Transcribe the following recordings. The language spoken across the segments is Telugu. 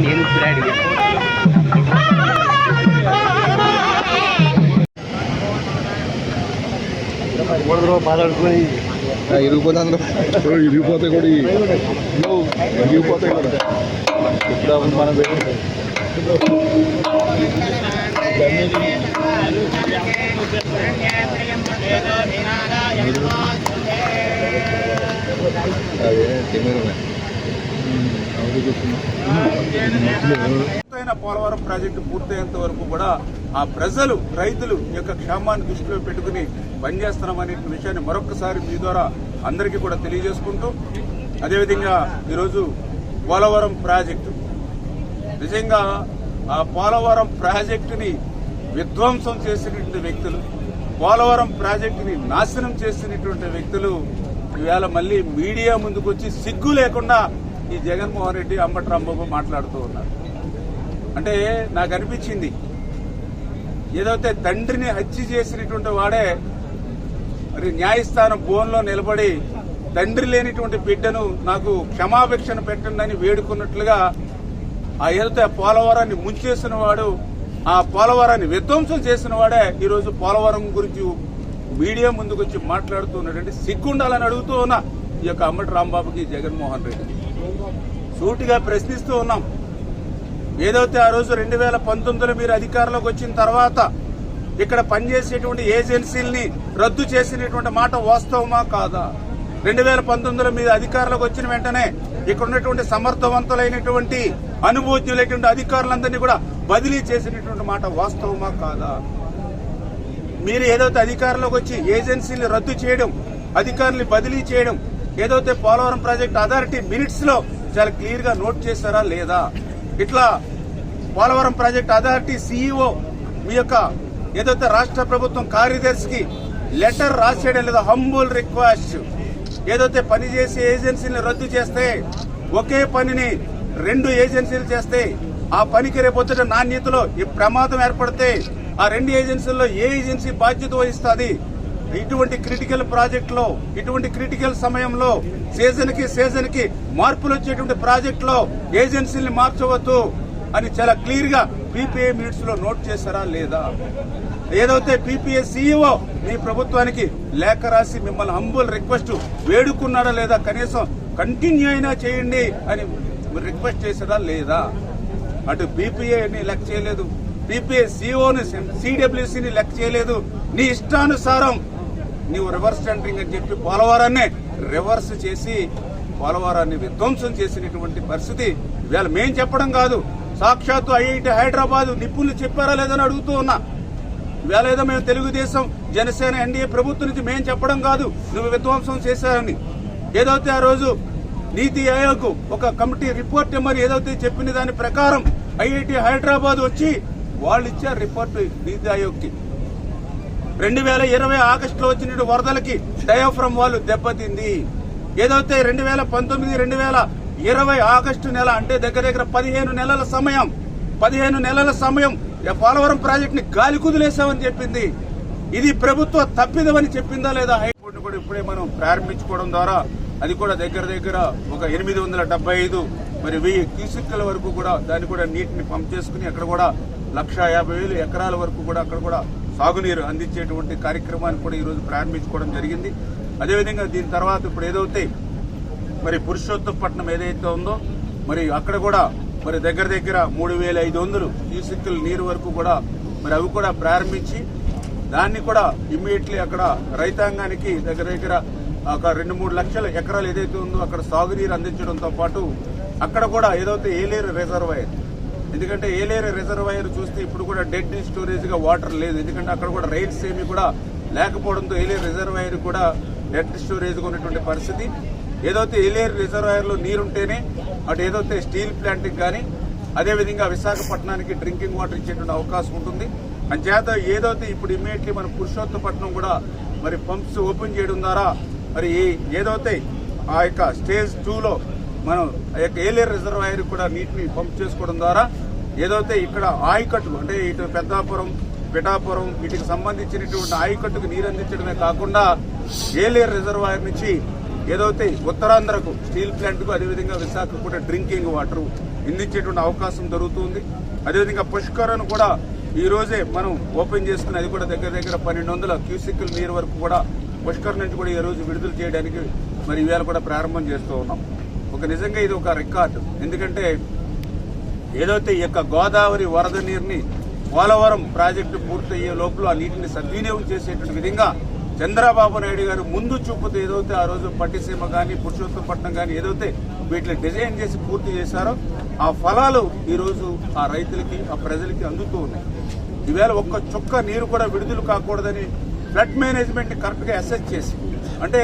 నేను ఇప్పుడే అడిగా మాట్లాడుకొని ఇరిగిపోతే అందులో ఇరిగిపోతాయి కూడా ఈ- ఇరిగిపోతాయి కూడా ఇప్పుడు మనం పూర్తయిన పోలవరం ప్రాజెక్టు పూర్తయ్యేంత వరకు కూడా ఆ ప్రజలు రైతులు యొక్క క్షేమాన్ని దృష్టిలో పెట్టుకుని పనిచేస్తున్నామనే విషయాన్ని మరొకసారి మీ ద్వారా అందరికీ కూడా తెలియజేసుకుంటూ అదేవిధంగా ఈరోజు పోలవరం ప్రాజెక్టు. నిజంగా ఆ పోలవరం ప్రాజెక్టుని విధ్వంసం చేసినటువంటి వ్యక్తులు పోలవరం ప్రాజెక్టుని నాశనం చేసినటువంటి వ్యక్తులు ఇవాళ మళ్ళీ మీడియా ముందుకు వచ్చి సిగ్గు లేకుండా ఈ జగన్మోహన్ రెడ్డి అంబటి రాంబాబు మాట్లాడుతూ ఉన్నారు. అంటే నాకు అనిపించింది ఏదైతే తండ్రిని హత్య చేసినటువంటి వాడే మరి న్యాయస్థానం బోన్లో నిలబడి తండ్రి లేనిటువంటి బిడ్డను నాకు క్షమాభిక్షణ పెట్టండి అని వేడుకున్నట్లుగా ఆ ఏదైతే పోలవరాన్ని ముంచేసిన వాడు ఆ పోలవరాన్ని విధ్వంసం చేసిన వాడే ఈరోజు పోలవరం గురించి మీడియా ముందుకు వచ్చి మాట్లాడుతున్నటువంటి సిగ్గుండాలని అడుగుతూ ఉన్నా ఈ యొక్క అమ్మటి రాంబాబుకి జగన్మోహన్ రెడ్డి. సూటిగా ప్రశ్నిస్తూ ఉన్నాం. ఏదైతే ఆ రోజు రెండు వేల పంతొమ్మిదిలో మీరు అధికారంలోకి వచ్చిన తర్వాత ఇక్కడ పనిచేసేటువంటి ఏజెన్సీల్ని రద్దు చేసినటువంటి మాట వాస్తవమా కాదా? రెండు వేల పంతొమ్మిదిలో మీరు అధికారంలోకి వచ్చిన వెంటనే ఇక్కడ ఉన్నటువంటి సమర్థవంతులైనటువంటి అనుభూతులైనటువంటి అధికారులందరినీ కూడా బదిలీ చేసినటువంటి మాట వాస్తవమా కాదా? మీరు ఏదైతే అధికారంలోకి వచ్చి ఏజెన్సీని రద్దు చేయడం అధికారుల్ని బదిలీ చేయడం ఏదైతే పోలవరం ప్రాజెక్ట్ అథారిటీ మినిట్స్లో చాలా క్లియర్గా నోట్ చేశారా లేదా? ఇట్లా పోలవరం ప్రాజెక్ట్ అథారిటీ సీఈఓ మీ యొక్క ఏదైతే రాష్ట్ర ప్రభుత్వం కార్యదర్శికి లెటర్ రాసేయడం లేదా హంబుల్ రిక్వెస్ట్ ఏదైతే పని చేసే ఏజెన్సీని రద్దు చేస్తే ఒకే పనిని రెండు ఏజెన్సీలు చేస్తే ఆ పనికి రేపొద్దుట నాణ్యతలో ఈ ప్రమాదం ఏర్పడితే ఆ రెండు ఏజెన్సీల్లో ఏ ఏజెన్సీ బాధ్యత వహిస్తుంది? ఇటువంటి క్రిటికల్ ప్రాజెక్ట్లో ఇటువంటి క్రిటికల్ సమయంలో సీజన్కి సీజన్కి మార్పులు వచ్చేటువంటి ప్రాజెక్ట్లో ఏజెన్సీని మార్చవద్దు అని చాలా క్లియర్గా పీపీఏ మీట్స్లో నోట్ చేశారా లేదా? ఏదైతే పీపీఏ సీఈఓ మీ ప్రభుత్వానికి లేఖ రాసి మిమ్మల్ని హంబుల్ రిక్వెస్ట్ వేడుకున్నాడా లేదా? కనీసం కంటిన్యూ అయినా చేయండి అని రిక్వెస్ట్ చేసేదా లేదా? అటు బీపీఏని లెక్క చేయలేదు. పీపీఏ సీఓని సిడబ్ల్యూసీని లెక్క చేయలేదు. నీ ఇష్టానుసారం నీవు రివర్స్ టెండరింగ్ అని చెప్పి పోలవరాన్ని రివర్స్ చేసి పోలవరాన్ని విధ్వంసం చేసినటువంటి పరిస్థితి ఇవాళ మేం చెప్పడం కాదు. సాక్షాత్తు ఐఐటి హైదరాబాద్ నిపుణులు చెప్పారా లేదని అడుగుతూ ఉన్నా. ఇవాళ ఏదో మేము తెలుగుదేశం జనసేన ఎన్డీఏ ప్రభుత్వం నుంచి మేము చెప్పడం కాదు నువ్వు విధ్వంసం చేశారని ఏదైతే ఆ రోజు నీతి ఆయోగ్ ఒక కమిటీ రిపోర్ట్ ఇమ్మని ఏదైతే చెప్పిన దాని ప్రకారం ఐఐటి హైదరాబాద్ వచ్చి వాళ్ళు ఇచ్చారు రిపోర్ట్ నీతి ఆయోగ్కి. రెండు వేల ఇరవై ఆగస్టులో వచ్చిన వరదలకి డయాఫ్రమ్ వాళ్ళు దెబ్బతింది. ఏదైతే రెండు వేల పంతొమ్మిది రెండు వేల ఇరవై ఆగస్టు నెల అంటే దగ్గర దగ్గర పదిహేను నెలల సమయం పదిహేను నెలల సమయం పోలవరం ప్రాజెక్టుని గాలి కుదిలేసామని చెప్పింది. ఇది ప్రభుత్వ తప్పిదమని చెప్పిందా లేదా హైకోర్టు కూడా ఇప్పుడే మనం ప్రారంభించుకోవడం ద్వారా అది కూడా దగ్గర దగ్గర ఒక ఎనిమిది వందల డెబ్బై ఐదు మరి వెయ్యి క్యూసిక్ల వరకు కూడా దాన్ని కూడా నీటిని పంప్ చేసుకుని అక్కడ కూడా లక్ష యాభై వేలు ఎకరాల వరకు కూడా అక్కడ కూడా సాగునీరు అందించేటువంటి కార్యక్రమాన్ని కూడా ఈరోజు ప్రారంభించుకోవడం జరిగింది. అదేవిధంగా దీని తర్వాత ఇప్పుడు ఏదైతే మరి పురుషోత్తపట్నం ఏదైతే ఉందో మరి అక్కడ కూడా మరి దగ్గర దగ్గర మూడు వేల ఐదు వందలు క్యూసిక్ల నీరు వరకు కూడా మరి అవి కూడా ప్రారంభించి దాన్ని కూడా ఇమ్మీడియట్లీ అక్కడ రైతాంగానికి దగ్గర దగ్గర ఒక రెండు మూడు లక్షల ఎకరాలు ఏదైతే ఉందో అక్కడ సాగునీరు అందించడంతో పాటు అక్కడ కూడా ఏదైతే ఏలేరు రిజర్వాయర్ ఎందుకంటే ఏలేరు రిజర్వాయర్ చూస్తే ఇప్పుడు కూడా డెడ్ స్టోరేజ్గా వాటర్ లేదు. ఎందుకంటే అక్కడ కూడా రైల్స్ ఏమి కూడా లేకపోవడంతో ఏలేరు రిజర్వాయర్ కూడా డెడ్ స్టోరేజ్గా ఉన్నటువంటి పరిస్థితి. ఏదైతే ఏలేరు రిజర్వాయర్లో నీరుంటేనే అటు ఏదైతే స్టీల్ ప్లాంట్కి కానీ అదేవిధంగా విశాఖపట్నానికి డ్రింకింగ్ వాటర్ ఇచ్చేటువంటి అవకాశం ఉంటుంది. అంచేత ఏదైతే ఇప్పుడు ఇమ్మీడియట్లీ మన పురుషోత్తపట్నం కూడా మరి పంప్స్ ఓపెన్ చేయడం ద్వారా మరి ఏదైతే ఆ యొక్క స్టేజ్ టూలో మనం ఆ యొక్క ఏలేరు రిజర్వాయర్ కూడా నీటిని పంప్ చేసుకోవడం ద్వారా ఏదైతే ఇక్కడ ఆయకట్టు అంటే ఇటు పెద్దాపురం పిఠాపురం వీటికి సంబంధించినటువంటి ఆయకట్టుకు నీరు అందించడమే కాకుండా ఏలేరు రిజర్వాయర్ నుంచి ఏదైతే ఉత్తరాంధ్రకు స్టీల్ ప్లాంట్కు అదేవిధంగా విశాఖకు కూడా డ్రింకింగ్ వాటర్ అందించేటువంటి అవకాశం జరుగుతుంది అదేవిధంగా పుష్కరను కూడా ఈ రోజే మనం ఓపెన్ చేసుకుని అది కూడా దగ్గర దగ్గర పన్నెండు వందల క్యూసిక్ల నీరు వరకు కూడా పుష్కర్ నుంచి కూడా ఈ రోజు విడుదల చేయడానికి మరి ఇవాళ కూడా ప్రారంభం చేస్తూ ఉన్నాం. ఒక నిజంగా ఇది ఒక రికార్డు. ఎందుకంటే ఏదైతే ఈ యొక్క గోదావరి వరద నీరుని పోలవరం ప్రాజెక్టు పూర్తయ్యే లోపల ఆ నీటిని సద్వినియోగం చేసేటువంటి విధంగా చంద్రబాబు నాయుడు గారు ముందు చూపుతో ఏదైతే ఆ రోజు పట్టిసీమ కానీ పురుషోత్తపట్నం కానీ ఏదైతే వీటిని డిజైన్ చేసి పూర్తి చేశారో ఆ ఫలాలు ఈరోజు ఆ రైతులకి ఆ ప్రజలకి అందుతూ ఉన్నాయి. ఈవేళ ఒక్క చుక్క నీరు కూడా విడుదల కాకూడదని ఫ్లడ్ మేనేజ్మెంట్ కరెక్ట్గా అసెస్ చేసి అంటే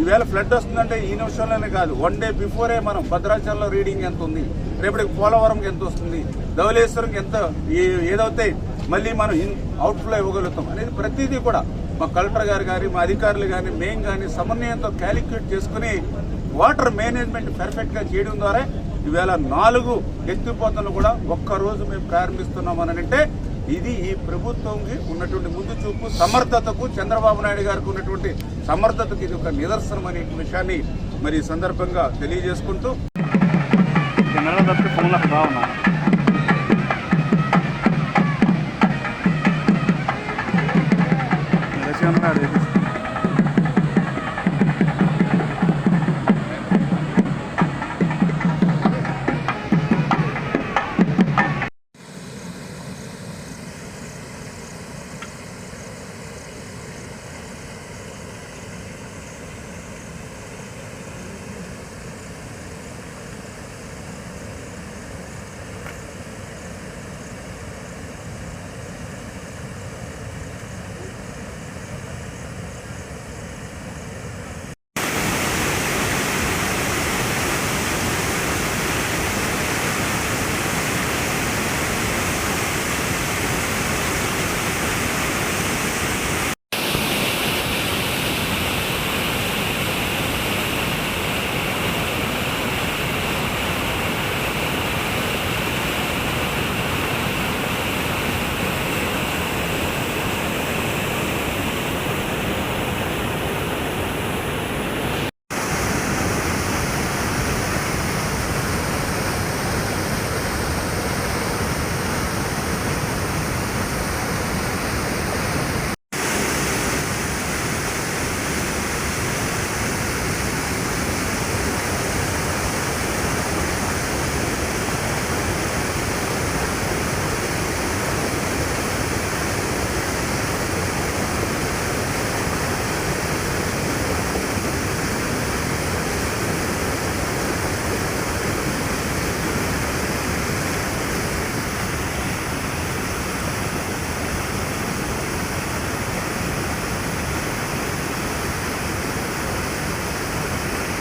ఈవేళ ఫ్లడ్ వస్తుందంటే ఈ నిమిషంలోనే కాదు వన్ డే బిఫోరే మనం భద్రాచలంలో రీడింగ్ ఎంత ఉంది రేపటికి పోలవరంకి ఎంత వస్తుంది ధవలేశ్వరంకి ఎంత ఏదైతే మళ్ళీ మనం ఇన్ అవుట్ఫ్లో ఇవ్వగలుగుతాం. అనేది ప్రతిదీ కూడా మా కలెక్టర్ గారు కానీ మా అధికారులు కానీ మేము కానీ సమన్వయంతో క్యాలిక్యులేట్ చేసుకుని వాటర్ మేనేజ్మెంట్ పర్ఫెక్ట్గా చేయడం ద్వారా ఈవేళ నాలుగు ఎత్తిపోతలు కూడా ఒక్క రోజు మేము ప్రారంభిస్తున్నామని అంటే ఇది ఈ ప్రభుత్వంకి ఉన్నటువంటి ముందు చూపు సమర్థతకు చంద్రబాబు నాయుడు గారికి ఉన్నటువంటి సమర్థతకు ఇది ఒక నిదర్శనం అనే విషయాన్ని మరి ఈ సందర్భంగా తెలియజేసుకుంటూ canales.